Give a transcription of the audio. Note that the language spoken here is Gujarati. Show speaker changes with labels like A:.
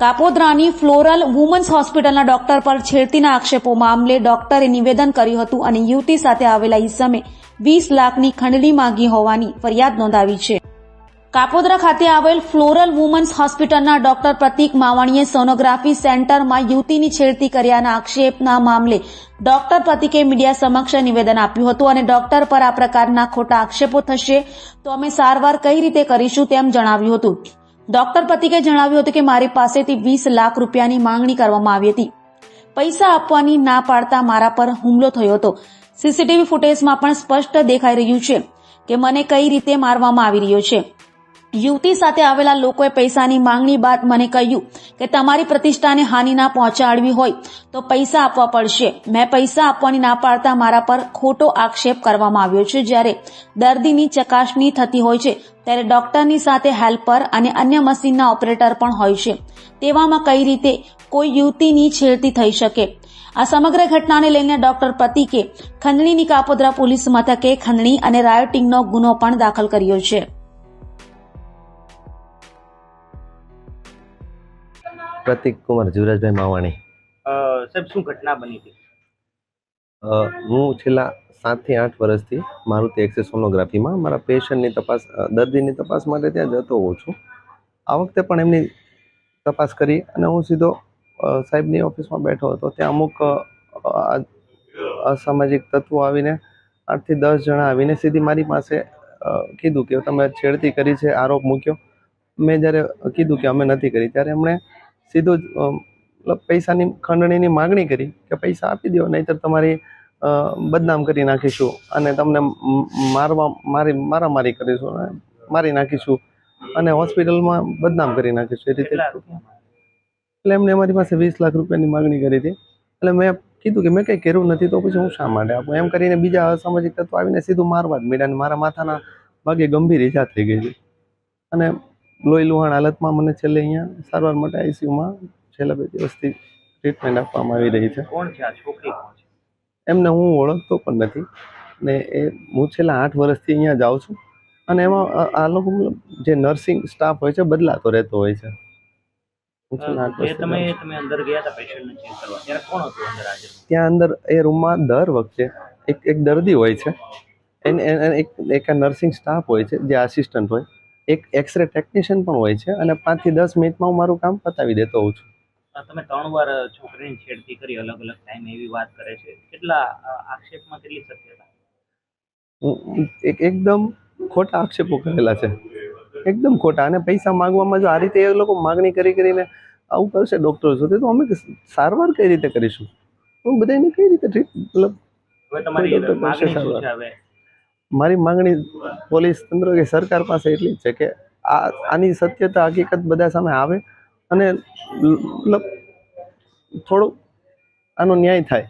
A: કાપોદ્રાની ફ્લોરલ વુમન્સ હોસ્પિટલના ડોક્ટર પર છેડતીના આક્ષેપો મામલે ડોક્ટરે નિવેદન કર્યું હતું અને યુવતી સાથે આવેલા ઇસમે વીસ લાખની ખંડણી માંગી હોવાની ફરિયાદ નોંધાવી છે. કાપોદ્રા ખાતે આવેલ ફ્લોરલ વુમન્સ હોસ્પિટલના ડોક્ટર પ્રતિક માવાણીએ સોનોગ્રાફી સેન્ટરમાં યુવતીની છેડતી કર્યાના આક્ષેપના મામલે ડોક્ટર પ્રતિકે મીડિયા સમક્ષ નિવેદન આપ્યું હતું અને ડોક્ટર પર આ પ્રકારના ખોટા આક્ષેપો થશે તો અમે સારવાર કઈ રીતે કરીશું તેમ જણાવ્યું હતું. ડોક્ટર પ્રતિકે જણાવ્યું હતું કે મારી પાસેથી વીસ લાખ રૂપિયાની માંગણી કરવામાં આવી હતી. પૈસા આપવાની ના પાડતા મારા પર હુમલો થયો હતો. સીસીટીવી ફૂટેજમાં પણ સ્પષ્ટ દેખાઈ રહ્યું છે કે મને કઈ રીતે મારવામાં આવી રહ્યો છે. યુવતી સાથે આવેલા લોકોએ પૈસાની માંગણી બાદ મને કહ્યું કે તમારી પ્રતિષ્ઠાને હાનિ ના પહોંચાડવી હોય તો પૈસા આપવા પડશે. મેં પૈસા આપવાની ના પાડતા મારા પર ખોટો આક્ષેપ કરવામાં આવ્યો છે. જ્યારે દર્દીની ચકાસણી થતી હોય છે, ત્યારે ડોક્ટરની સાથે હેલ્પર અને અન્ય મશીનના ઓપરેટર પણ હોય છે. તેવામાં કઈ રીતે કોઈ યુવતીની છેડતી થઈ શકે? આ સમગ્ર ઘટનાને લઈને ડોક્ટર પ્રતિકે ખંડણીની કાપોદ્રા પોલીસ મથકે ખંડણી અને રાયોટિંગનો ગુનો પણ દાખલ કર્યો છે.
B: પ્રતિક કુમાર જીવરાજભાઈ માવાણી.
C: સાહેબ શું ઘટના બની હતી?
B: હું છેલ્લા સાતથી આઠ વર્ષથી મારુતિ એક્સેસ સોનોગ્રાફીમાં મારા પેશન્ટની તપાસ દર્દીની તપાસ માટે ત્યાં જતો હોઉં છું. આ વખતે પણ એમની તપાસ કરી અને હું સીધો સાહેબની ઓફિસમાં બેઠો હતો. ત્યાં અમુક અસામાજિક તત્વો આવીને આઠથી દસ જણા આવીને સીધી મારી પાસે કીધું કે તમે છેડતી કરી છે આરોપ મૂક્યો. મેં જ્યારે કીધું કે અમે નથી કરી ત્યારે એમણે સીધું જ મતલબ પૈસાની ખંડણીની માગણી કરી કે પૈસા આપી દો નહીંતર તમારી બદનામ કરી નાખીશું અને તમને મારવા મારી મારામારી કરીશું અને મારી નાખીશું અને હોસ્પિટલમાં બદનામ કરી નાખીશું. એ રીતે એટલે એમને અમારી પાસે વીસ લાખ રૂપિયાની માગણી કરી હતી. એટલે મેં કીધું કે મેં કંઈ કર્યું નથી તો પછી હું શા માટે આપું? એમ કરીને બીજા અસામાજિક તત્વો આવીને સીધું મારવા જ માંડ્યા અને મારા માથાના ભાગે ગંભીર ઈજા થઈ ગઈ છે અને લોહી લુહાણ હાલતમાં મને છેલ્લે અહીંયા સારવાર માટે આઈસીયુમાં છેલ્લા બે દિવસથી ટ્રીટમેન્ટ આપવામાં આવી રહી છે.
C: કોણ છે આ છોકરી?
B: એમને હું ઓળખતો પણ નથી ને એ હું છેલ્લા આઠ વર્ષથી અહીંયા જાઉં છું અને એમાં આ- લોકો જે નર્સિંગ સ્ટાફ હોય છે બદલાતો રહેતો હોય છે. ત્યાં અંદર એ રૂમમાં દર વખતે એક એક દર્દી હોય છે. એને- એક એક નર્સિંગ સ્ટાફ હોય છે જે આસિસ્ટન્ટ હોય. એક એક્સરે ટેકનિશિયન પણ હોય છે અને પાંચથી દસ મિનિટમાં હું મારું કામ પતાવી દેતો હોઉં છું.
C: તમે ત્રણ વાર છોકરીની છેડતી કરી અલગ અલગ ટાઈમ એવી વાત કરે છે. કેટલા આક્ષેપમાં કેટલી સત્યતા?
B: એક એકદમ ખોટા આક્ષેપો કરેલા છે. એકદમ ખોટા અને પૈસા માગવામાં જો આ રીતે એ લોકો માગણી કરી કરીને આવું કરશે ડૉક્ટરો સુધી તો અમે સારવાર કઈ રીતે કરીશું? હું બધાને કઈ રીતે મતલબ મારી માંગણી પોલીસ તંત્ર કે સરકાર પાસે એટલી જ છે કે આ આની સત્યતા હકીકત બધા સામે આવે અને મતલબ થોડુંક આનો ન્યાય થાય.